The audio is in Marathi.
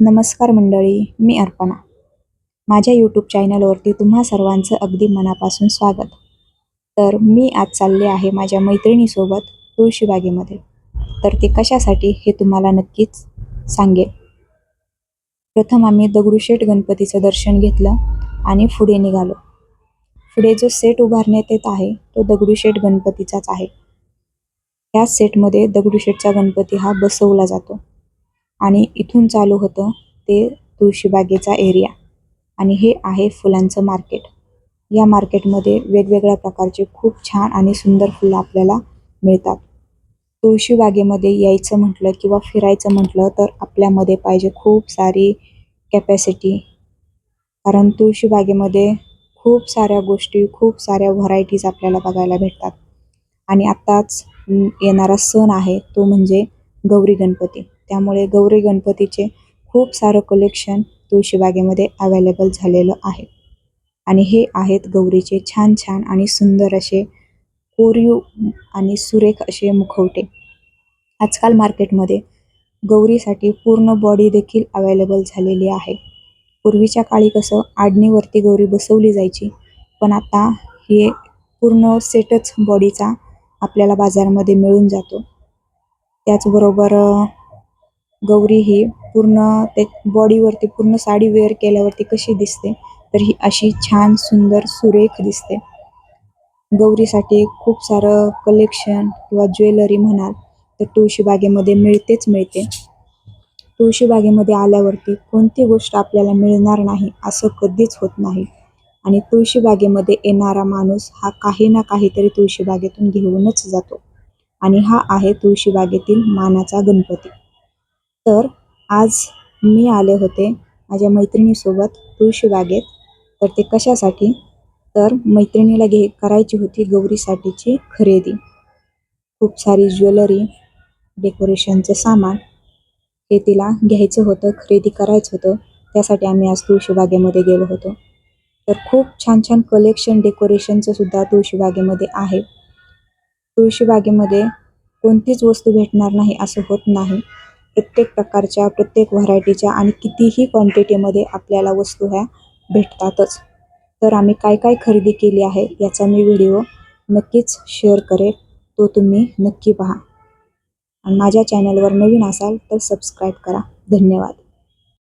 नमस्कार मंडळी मी अर्पणा. माझ्या यूट्यूब चॅनलवरती तुम्हा सर्वांचं अगदी मनापासून स्वागत. तर मी आज चालले आहे माझ्या मैत्रिणीसोबत तुळशीबागेमध्ये. तर ते कशासाठी हे तुम्हाला नक्कीच सांगेल. प्रथम आम्ही दगडूशेठ गणपतीचं दर्शन घेतलं आणि पुढे निघालो. पुढे जो सेट उभारण्यात येत आहे तो दगडूशेठ गणपतीचाच आहे. या सेटमध्ये दगडूशेठचा गणपती हा बसवला जातो. आणि इथून चालू होतं ते तुळशीबागेचा एरिया आणि हे आहे फुलांचं मार्केट या मार्केटमध्ये वेगवेगळ्या प्रकारचे खूप छान आणि सुंदर फुलं आपल्याला मिळतात. तुळशीबागेमध्ये यायचं म्हटलं किंवा फिरायचं म्हटलं तर आपल्यामध्ये पाहिजे खूप सारी कॅपॅसिटी कारण तुळशीबागेमध्ये खूप साऱ्या गोष्टी खूप साऱ्या व्हरायटीज आपल्याला बघायला भेटतात. आणि आत्ताच येणारा सण आहे तो म्हणजे गौरी गणपती. त्यामुळे गौरी गणपतीचे खूप सारं कलेक्शन तुळशीबागेमध्ये अवेलेबल झालेलं आहे. आणि हे आहेत गौरीचे छान छान आणि सुंदर असे कोरीव आणि सुरेख असे मुखवटे. आजकाल मार्केटमध्ये गौरीसाठी पूर्ण बॉडी देखील अवेलेबल झालेली आहे. पूर्वीच्या काळी कसं आडणीवरती गौरी बसवली जायची पण आता हे पूर्ण सेटच बॉडीचा आपल्याला बाजारामध्ये मिळून जातो. त्याचबरोबर गौरी ही पूर्ण ते बॉडीवरती पूर्ण साडी वेअर केल्यावरती कशी दिसते तर ही अशी छान सुंदर सुरेख दिसते. गौरीसाठी खूप सारं कलेक्शन किंवा ज्वेलरी म्हणाल तर तुळशीबागेमध्ये मिळतेच मिळते. तुळशीबागेमध्ये आल्यावरती कोणती गोष्ट आपल्याला मिळणार नाही असं कधीच होत नाही. आणि तुळशीबागेमध्ये येणारा माणूस हा काही ना काहीतरी तुळशीबागेतून घेऊनच जातो. आणि हा आहे तुळशीबागेतील मानाचा गणपती. तर आज मी आले होते माझ्या मैत्रिणीसोबत तुळशीबागेत तर ते कशासाठी? तर मैत्रिणीला घे करायची होती गौरीसाठीची खरेदी. खूप सारी ज्वेलरी डेकोरेशनचं सामान हे तिला घ्यायचं होतं खरेदी करायचं होतं. त्यासाठी आम्ही आज तुळशीबागेमध्ये गेलो होतो. तर खूप छान छान कलेक्शन डेकोरेशनचं सुद्धा तुळशीबागेमध्ये आहे. तुळशीबागेमध्ये कोणतीच वस्तू भेटणार नाही असं होत नाही. प्रत्येक प्रकारच्या प्रत्येक व्हरायटीच्या आणि कितीही क्वांटिटीमध्ये आपल्याला वस्तू ह्या भेटतातच. तर आम्ही काय काय खरेदी केली आहे याचा मी व्हिडिओ नक्कीच शेअर करेल. तो तुम्ही नक्की पहा. आणि माझ्या चॅनलवर नवीन असाल तर सबस्क्राईब करा. धन्यवाद.